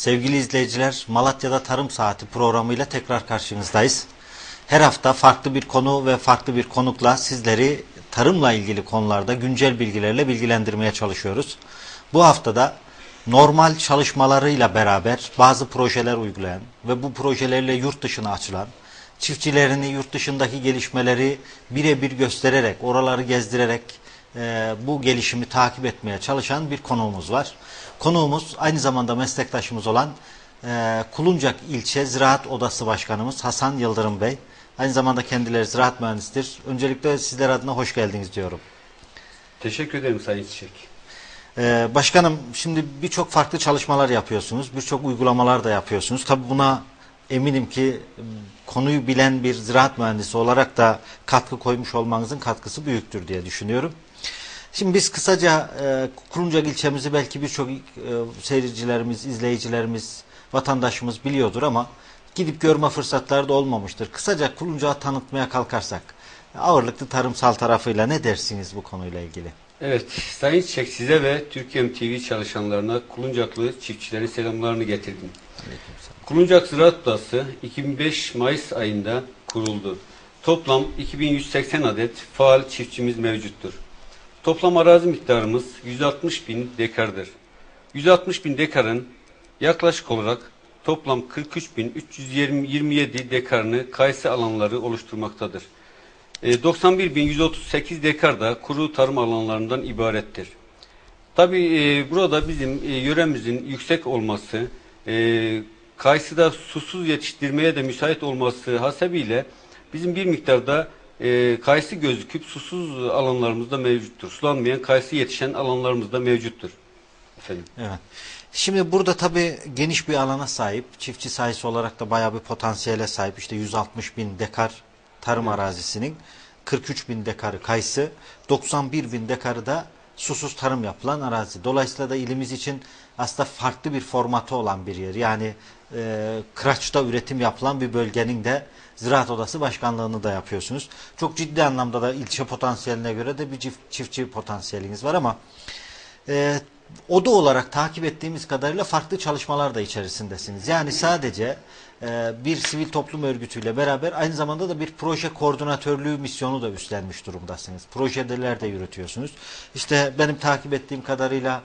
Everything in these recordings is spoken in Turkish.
Sevgili izleyiciler, Malatya'da Tarım Saati programıyla tekrar karşınızdayız. Her hafta farklı bir konu ve farklı bir konukla sizleri tarımla ilgili konularda güncel bilgilerle bilgilendirmeye çalışıyoruz. Bu haftada normal çalışmalarıyla beraber bazı projeler uygulayan ve bu projelerle yurt dışına açılan, çiftçilerini yurt dışındaki gelişmeleri birebir göstererek, oraları gezdirerek e, bu gelişimi takip etmeye çalışan bir konuğumuz var. Konuğumuz aynı zamanda meslektaşımız olan e, Kuluncak İlçe Ziraat Odası Başkanımız Hasan Yıldırım Bey. Aynı zamanda kendileri ziraat mühendisidir. Öncelikle sizler adına hoş geldiniz diyorum. Teşekkür ederim Sayın Çiçek. Ee, başkanım şimdi birçok farklı çalışmalar yapıyorsunuz. Birçok uygulamalar da yapıyorsunuz. Tabi buna eminim ki konuyu bilen bir ziraat mühendisi olarak da katkı koymuş olmanızın katkısı büyüktür diye düşünüyorum. Şimdi biz kısaca e, Kuruncak ilçemizi belki birçok e, seyircilerimiz, izleyicilerimiz, vatandaşımız biliyordur ama gidip görme fırsatları da olmamıştır. Kısaca Kuruncak'ı tanıtmaya kalkarsak ağırlıklı tarımsal tarafıyla ne dersiniz bu konuyla ilgili? Evet, Sayın Çiçek size ve Türkiye TV çalışanlarına Kuluncaklı çiftçilerin selamlarını getirdim. Kuluncak Ziraat Odası 2005 Mayıs ayında kuruldu. Toplam 2180 adet faal çiftçimiz mevcuttur. Toplam arazi miktarımız 160 bin dekardır. 160 bin dekarın yaklaşık olarak toplam 43.327 dekarını kayısı alanları oluşturmaktadır. E, 91.138 dekar da kuru tarım alanlarından ibarettir. Tabi e, burada bizim e, yöremizin yüksek olması, e, kayısıda susuz yetiştirmeye de müsait olması hasebiyle bizim bir miktarda e, kayısı gözüküp susuz alanlarımızda mevcuttur. Sulanmayan kayısı yetişen alanlarımızda mevcuttur. Efendim. Evet. Şimdi burada tabii geniş bir alana sahip, çiftçi sayısı olarak da bayağı bir potansiyele sahip. İşte 160 bin dekar tarım arazisinin 43 bin dekarı kayısı, 91 bin dekarı da susuz tarım yapılan arazi. Dolayısıyla da ilimiz için aslında farklı bir formatı olan bir yer. Yani e, kıraçta üretim yapılan bir bölgenin de Ziraat Odası Başkanlığını da yapıyorsunuz. Çok ciddi anlamda da ilçe potansiyeline göre de bir çift, çiftçi potansiyeliniz var ama e, oda olarak takip ettiğimiz kadarıyla farklı çalışmalar da içerisindesiniz. Yani sadece e, bir sivil toplum örgütüyle beraber aynı zamanda da bir proje koordinatörlüğü misyonu da üstlenmiş durumdasınız. Projeler de yürütüyorsunuz. İşte benim takip ettiğim kadarıyla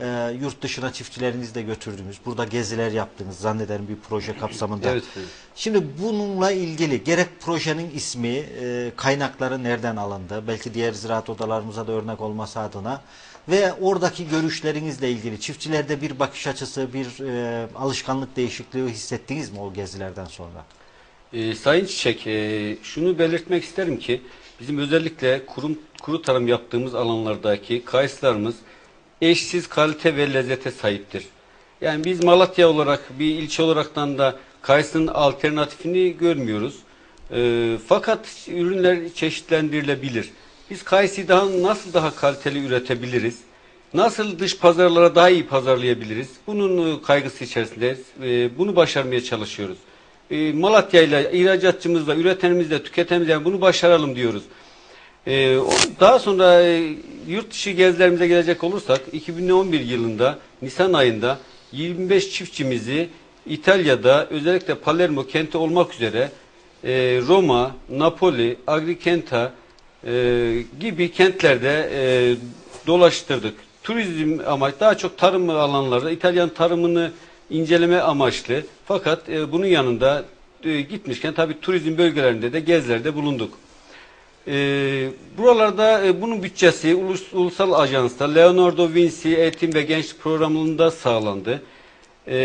e, yurt dışına çiftçilerinizi de götürdünüz. Burada geziler yaptınız zannederim bir proje kapsamında. Evet, evet. Şimdi bununla ilgili gerek projenin ismi, e, kaynakları nereden alındı, belki diğer ziraat odalarımıza da örnek olması adına ve oradaki görüşlerinizle ilgili çiftçilerde bir bakış açısı, bir e, alışkanlık değişikliği hissettiniz mi o gezilerden sonra? E, Sayın Çiçek, e, şunu belirtmek isterim ki bizim özellikle kurum, kuru tarım yaptığımız alanlardaki kayısılarımız eşsiz kalite ve lezzete sahiptir. Yani biz Malatya olarak bir ilçe olaraktan da kayısının alternatifini görmüyoruz. E, fakat ürünler çeşitlendirilebilir. Biz kayısıyı daha nasıl daha kaliteli üretebiliriz? Nasıl dış pazarlara daha iyi pazarlayabiliriz? Bunun e, kaygısı içerisindeyiz. E, bunu başarmaya çalışıyoruz. E, Malatya ile ihracatçımızla, üretenimizle, tüketenimizle bunu başaralım diyoruz. Daha sonra yurt dışı gezilerimize gelecek olursak 2011 yılında Nisan ayında 25 çiftçimizi İtalya'da özellikle Palermo kenti olmak üzere Roma, Napoli, Agrigenta, e, gibi kentlerde e, dolaştırdık. Turizm amaç daha çok tarım alanlarda İtalyan tarımını inceleme amaçlı. Fakat e, bunun yanında e, gitmişken tabii turizm bölgelerinde de gezilerde bulunduk. E, buralarda e, bunun bütçesi ulus, ulusal ajansta Leonardo Vinci Eğitim ve Gençlik Programı'nda sağlandı. E,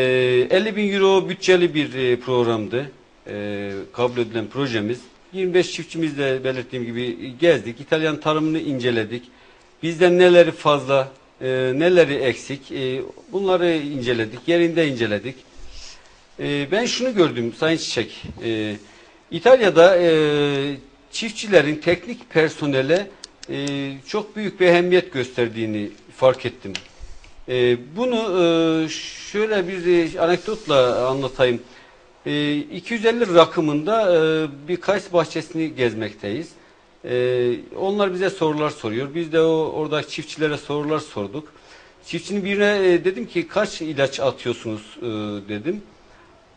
50 bin euro bütçeli bir e, programdı. E, kabul edilen projemiz. 25 çiftçimizle belirttiğim gibi gezdik. İtalyan tarımını inceledik. Bizden neleri fazla, e, neleri eksik e, bunları inceledik. Yerinde inceledik. E, ben şunu gördüm Sayın Çiçek. E, İtalya'da e, çiftçilerin teknik personele e, çok büyük bir ehemmiyet gösterdiğini fark ettim. E, bunu e, şöyle bir anekdotla anlatayım. 250 ee, rakımında e, bir kayısı bahçesini gezmekteyiz. Ee, onlar bize sorular soruyor. Biz de o orada çiftçilere sorular sorduk. Çiftçinin birine e, dedim ki kaç ilaç atıyorsunuz e, dedim.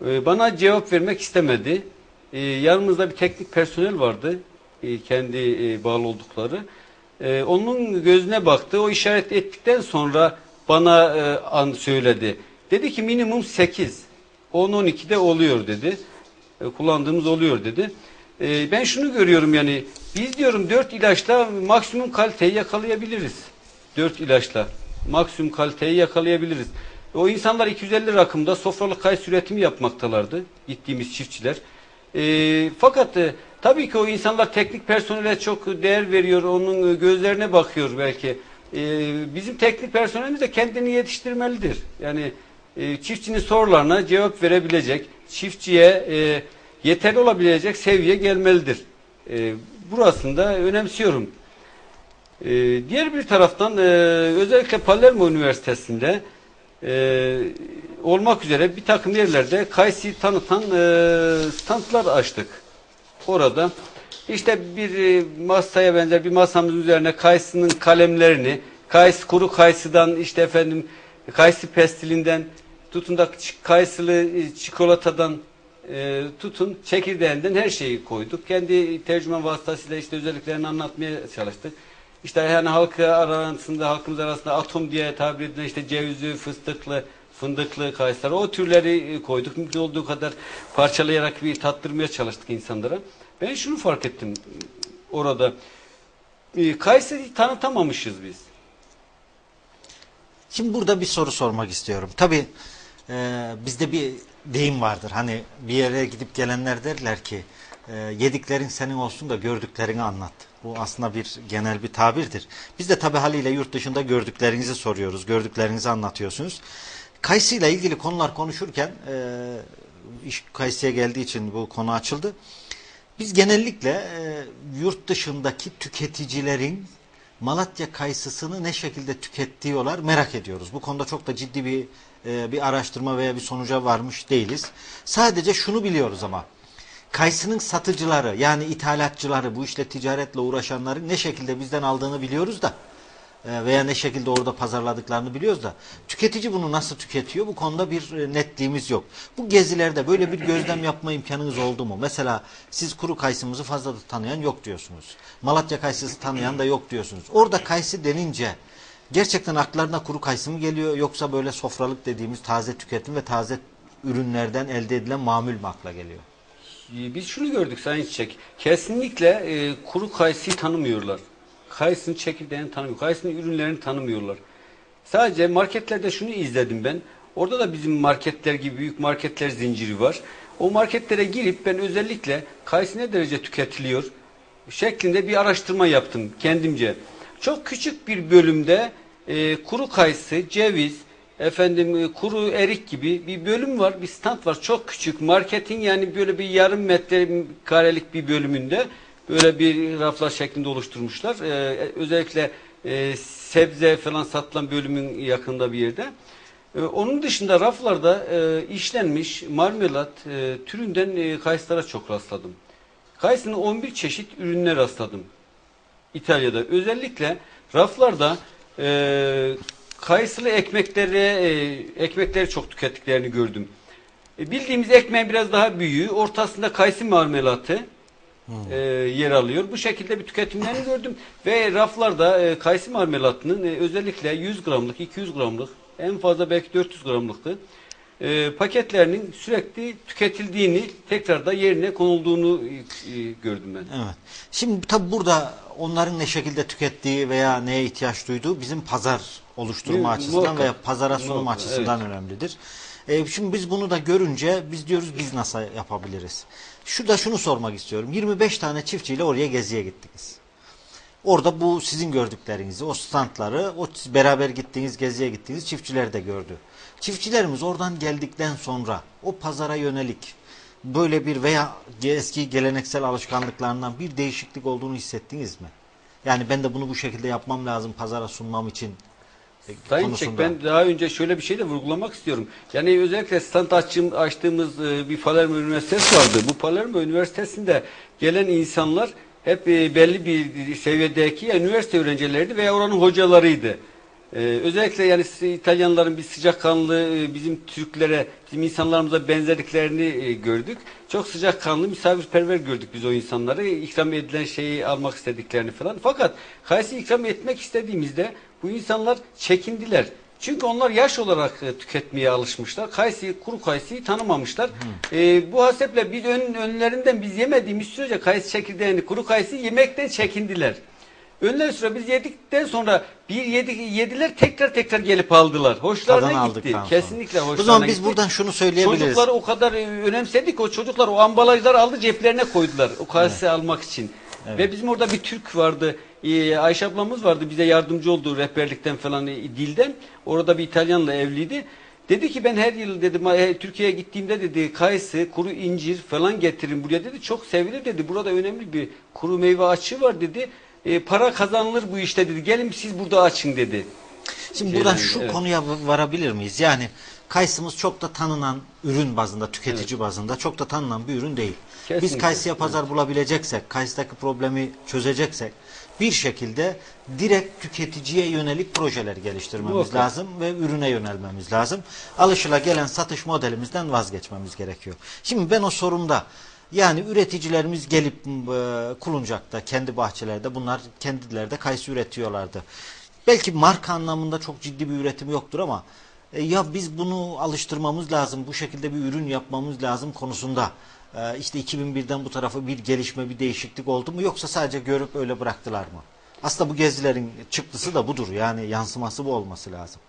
E, bana cevap vermek istemedi. E, yanımızda bir teknik personel vardı. E, kendi e, bağlı oldukları. E, onun gözüne baktı. O işaret ettikten sonra bana e, an söyledi. Dedi ki minimum 8. 10-12'de oluyor dedi. E, kullandığımız oluyor dedi. E, ben şunu görüyorum yani biz diyorum 4 ilaçla maksimum kaliteyi yakalayabiliriz. 4 ilaçla maksimum kaliteyi yakalayabiliriz. O insanlar 250 rakımda sofralık kayısı üretimi yapmaktalardı gittiğimiz çiftçiler. E, fakat e, tabii ki o insanlar teknik personele çok değer veriyor, onun gözlerine bakıyor belki. E, bizim teknik personelimiz de kendini yetiştirmelidir. Yani e, çiftçinin sorularına cevap verebilecek, çiftçiye e, yeterli olabilecek seviye gelmelidir. E, burasını da önemsiyorum. E, diğer bir taraftan e, özellikle Palermo Üniversitesi'nde e, olmak üzere bir takım yerlerde Kaysi'yi tanıtan e, standlar açtık. Orada işte bir e, masaya benzer bir masamızın üzerine kayısının kalemlerini, kayısı kuru kayısıdan işte efendim kayısı pestilinden tutun da kayısılı e, çikolatadan e, tutun çekirdeğinden her şeyi koyduk. Kendi tercüman vasıtasıyla işte özelliklerini anlatmaya çalıştık. İşte yani halkı arasında, halkımız arasında atom diye tabir edilen işte cevizli, fıstıklı, fındıklı kayısılar o türleri e, koyduk. Mümkün olduğu kadar parçalayarak bir tattırmaya çalıştık insanlara. Ben şunu fark ettim orada. E, Kayısıyı tanıtamamışız biz. Şimdi burada bir soru sormak istiyorum. Tabii e, bizde bir deyim vardır. Hani bir yere gidip gelenler derler ki e, yediklerin senin olsun da gördüklerini anlat. Bu aslında bir genel bir tabirdir. Biz de tabii haliyle yurt dışında gördüklerinizi soruyoruz. Gördüklerinizi anlatıyorsunuz. Kayısı ile ilgili konular konuşurken e, iş Kayısı'ya geldiği için bu konu açıldı. Biz genellikle e, yurt dışındaki tüketicilerin Malatya kayısısını ne şekilde tüketiyorlar merak ediyoruz. Bu konuda çok da ciddi bir e, bir araştırma veya bir sonuca varmış değiliz. Sadece şunu biliyoruz ama kayısının satıcıları yani ithalatçıları bu işle ticaretle uğraşanların ne şekilde bizden aldığını biliyoruz da veya ne şekilde orada pazarladıklarını biliyoruz da tüketici bunu nasıl tüketiyor bu konuda bir e, netliğimiz yok. Bu gezilerde böyle bir gözlem yapma imkanınız oldu mu? Mesela siz kuru kayısımızı fazla tanıyan yok diyorsunuz. Malatya kayısısı tanıyan da yok diyorsunuz. Orada kayısı denince gerçekten aklarına kuru kayısı mı geliyor yoksa böyle sofralık dediğimiz taze tüketim ve taze ürünlerden elde edilen mamul mü akla geliyor? Ee, Biz şunu gördük Sayın Çiçek. Kesinlikle e, kuru kayısıyı tanımıyorlar. Kayısının çekirdeğini tanımıyor. Kayısının ürünlerini tanımıyorlar. Sadece marketlerde şunu izledim ben. Orada da bizim marketler gibi büyük marketler zinciri var. O marketlere girip ben özellikle kayısı ne derece tüketiliyor şeklinde bir araştırma yaptım kendimce. Çok küçük bir bölümde e, kuru kayısı, ceviz, efendim e, kuru erik gibi bir bölüm var, bir stand var. Çok küçük. Marketin yani böyle bir yarım metre karelik bir bölümünde böyle bir raflar şeklinde oluşturmuşlar. E, özellikle e, sebze falan satılan bölümün yakında bir yerde. E, onun dışında raflarda e, işlenmiş marmelat e, türünden e, kayısılara çok rastladım. Kayısının 11 çeşit ürününe rastladım. İtalya'da. Özellikle raflarda e, kayısılı ekmekleri, e, ekmekleri çok tükettiklerini gördüm. E, bildiğimiz ekmeğin biraz daha büyüğü, ortasında kayısı marmelatı e, yer alıyor. Bu şekilde bir tüketimlerini gördüm. Ve raflarda e, kayısı marmelatının e, özellikle 100 gramlık, 200 gramlık, en fazla belki 400 gramlıktı. E, paketlerinin sürekli tüketildiğini, tekrar da yerine konulduğunu e, e, gördüm ben. Evet. Şimdi tabi burada onların ne şekilde tükettiği veya neye ihtiyaç duyduğu bizim pazar oluşturma Mu- açısından muhakkak. veya pazara sunum Muhakkak, açısından önemlidir. E, şimdi biz bunu da görünce biz diyoruz biz nasıl yapabiliriz? Şurada şunu sormak istiyorum. 25 tane çiftçiyle oraya geziye gittiniz. Orada bu sizin gördüklerinizi, o standları, o beraber gittiğiniz, geziye gittiğiniz çiftçiler de gördü. Çiftçilerimiz oradan geldikten sonra o pazara yönelik böyle bir veya eski geleneksel alışkanlıklarından bir değişiklik olduğunu hissettiniz mi? Yani ben de bunu bu şekilde yapmam lazım pazara sunmam için Sayın konusunda. Çek ben daha önce şöyle bir şey de vurgulamak istiyorum. Yani özellikle stand açtığımız e, bir Palermo Üniversitesi vardı. Bu Palermo Üniversitesi'nde gelen insanlar hep e, belli bir seviyedeki üniversite öğrencileriydi veya oranın hocalarıydı. Ee, özellikle yani İtalyanların bir sıcakkanlı e, bizim Türklere, bizim insanlarımıza benzerliklerini e, gördük. Çok sıcakkanlı, misafirperver gördük biz o insanları. İkram edilen şeyi almak istediklerini falan. Fakat kayısı ikram etmek istediğimizde bu insanlar çekindiler. Çünkü onlar yaş olarak e, tüketmeye alışmışlar. Kayısıyı, kuru kayısıyı tanımamışlar. E, bu haseple biz ön, önlerinden biz yemediğimiz sürece kayısı çekirdeğini, kuru kayısıyı yemekten çekindiler. Önler sıra biz yedikten sonra bir yedik, yediler tekrar tekrar gelip aldılar. Hoşlarına Tadını gitti. aldıktan sonra. Kesinlikle O hoşlarına zaman biz gitti. buradan şunu söyleyebiliriz. Çocukları o kadar e, önemsedik o çocuklar o ambalajları aldı ceplerine koydular o kayısı almak için. Ve bizim orada bir Türk vardı. E, Ayşe ablamız vardı bize yardımcı oldu rehberlikten falan e, dilden. Orada bir İtalyanla evliydi. Dedi ki ben her yıl dedi e, Türkiye'ye gittiğimde dedi kayısı, kuru incir falan getirin buraya dedi. Çok sevilir dedi. Burada önemli bir kuru meyve açığı var dedi. E, para kazanılır bu işte dedi. Gelin siz burada açın dedi. Şimdi buradan şu evet. konuya varabilir miyiz? Yani kayısımız çok da tanınan ürün bazında, tüketici bazında çok da tanınan bir ürün değil. Biz Kesinlikle. kayısıya pazar bulabileceksek, kayısıdaki problemi çözeceksek bir şekilde direkt tüketiciye yönelik projeler geliştirmemiz lazım ve ürüne yönelmemiz lazım. Alışıla vazgeçmemiz modelimizden vazgeçmemiz gerekiyor. Şimdi ben o sorumda yani üreticilerimiz gelip e, Kuluncak'ta, kendi bahçelerde bunlar kendileri de kayısı üretiyorlardı. Belki marka anlamında çok ciddi bir üretim yoktur ama e, ya biz bunu alıştırmamız lazım, bu şekilde bir ürün yapmamız lazım konusunda e, işte 2001'den bu tarafa bir gelişme, bir değişiklik oldu mu yoksa sadece görüp öyle bıraktılar mı? Aslında bu gezilerin çıktısı da budur yani yansıması bu olması lazım.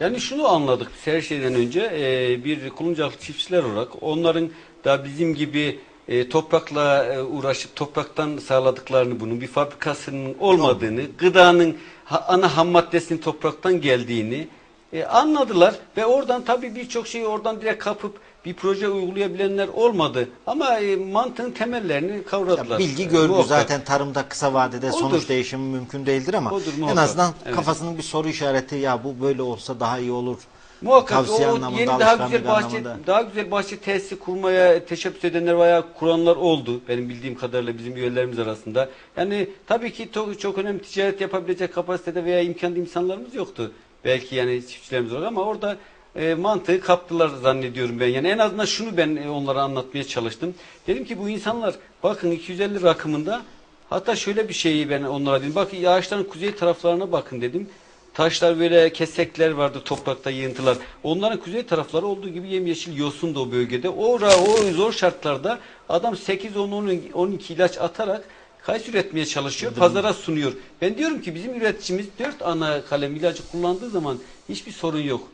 Yani şunu anladık her şeyden önce e, bir kuluncaklı çiftçiler olarak onların da bizim gibi e, toprakla e, uğraşıp topraktan sağladıklarını bunun bir fabrikasının olmadığını, gıdanın ha- ana ham maddesinin topraktan geldiğini e, anladılar ve oradan tabii birçok şeyi oradan direkt kapıp bir proje uygulayabilenler olmadı ama e, mantığın temellerini kavradılar. Ya bilgi görgü muhakkak. zaten tarımda kısa vadede Odur. sonuç değişimi mümkün değildir ama Odur, en azından Evet. kafasının bir soru işareti ya bu böyle olsa daha iyi olur. Muhakkak Tavsiye o anlamında, yeni daha güzel bahçe anlamında. daha güzel bahçe tesisi kurmaya teşebbüs edenler veya kuranlar oldu. Benim bildiğim kadarıyla bizim üyelerimiz arasında. Yani tabii ki çok, çok önemli ticaret yapabilecek kapasitede veya imkanlı insanlarımız yoktu. Belki yani çiftçilerimiz olarak ama orada e, mantığı kaptılar zannediyorum ben. Yani en azından şunu ben e, onlara anlatmaya çalıştım. Dedim ki bu insanlar bakın 250 rakımında hatta şöyle bir şeyi ben onlara dedim. Bakın ağaçların kuzey taraflarına bakın dedim. Taşlar böyle kesekler vardı toprakta yığıntılar. Onların kuzey tarafları olduğu gibi yemyeşil yosun da o bölgede. Ora o zor şartlarda adam 8 10 10 12 ilaç atarak kayısı üretmeye çalışıyor, pazara sunuyor. Ben diyorum ki bizim üreticimiz 4 ana kalem ilacı kullandığı zaman hiçbir sorun yok.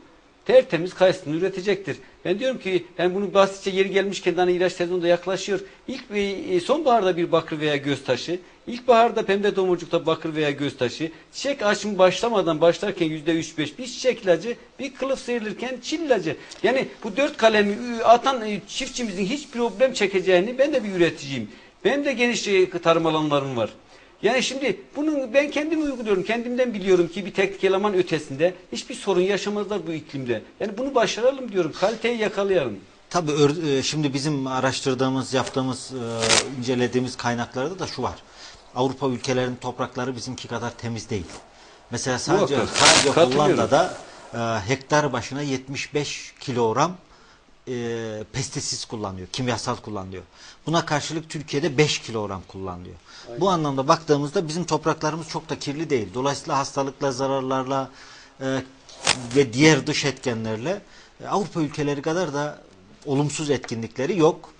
Tertemiz kayısını üretecektir. Ben diyorum ki yani bunu basitçe yeri gelmişken hani ilaç sezonu da yaklaşıyor. İlk e, sonbaharda bir bakır veya göz taşı, ilkbaharda pembe domurcukta bakır veya göz taşı, çiçek açımı başlamadan başlarken yüzde üç beş bir çiçek ilacı, bir kılıf sıyrılırken çil ilacı. Yani bu dört kalemi atan e, çiftçimizin hiç problem çekeceğini ben de bir üreticiyim. Benim de geniş e, tarım alanlarım var. Yani şimdi bunu ben kendim uyguluyorum. Kendimden biliyorum ki bir teknik eleman ötesinde hiçbir sorun yaşamazlar bu iklimde. Yani bunu başaralım diyorum. Kaliteyi yakalayalım. Tabii e, şimdi bizim araştırdığımız, yaptığımız, e, incelediğimiz kaynaklarda da şu var. Avrupa ülkelerinin toprakları bizimki kadar temiz değil. Mesela sadece Muhakkak. sadece. Hollanda'da e, hektar başına 75 kilogram e, pestisit kullanıyor, kimyasal kullanıyor. Buna karşılık Türkiye'de 5 kilogram kullanılıyor. Bu anlamda baktığımızda bizim topraklarımız çok da kirli değil. Dolayısıyla hastalıkla, zararlarla e, ve diğer dış etkenlerle e, Avrupa ülkeleri kadar da olumsuz etkinlikleri yok.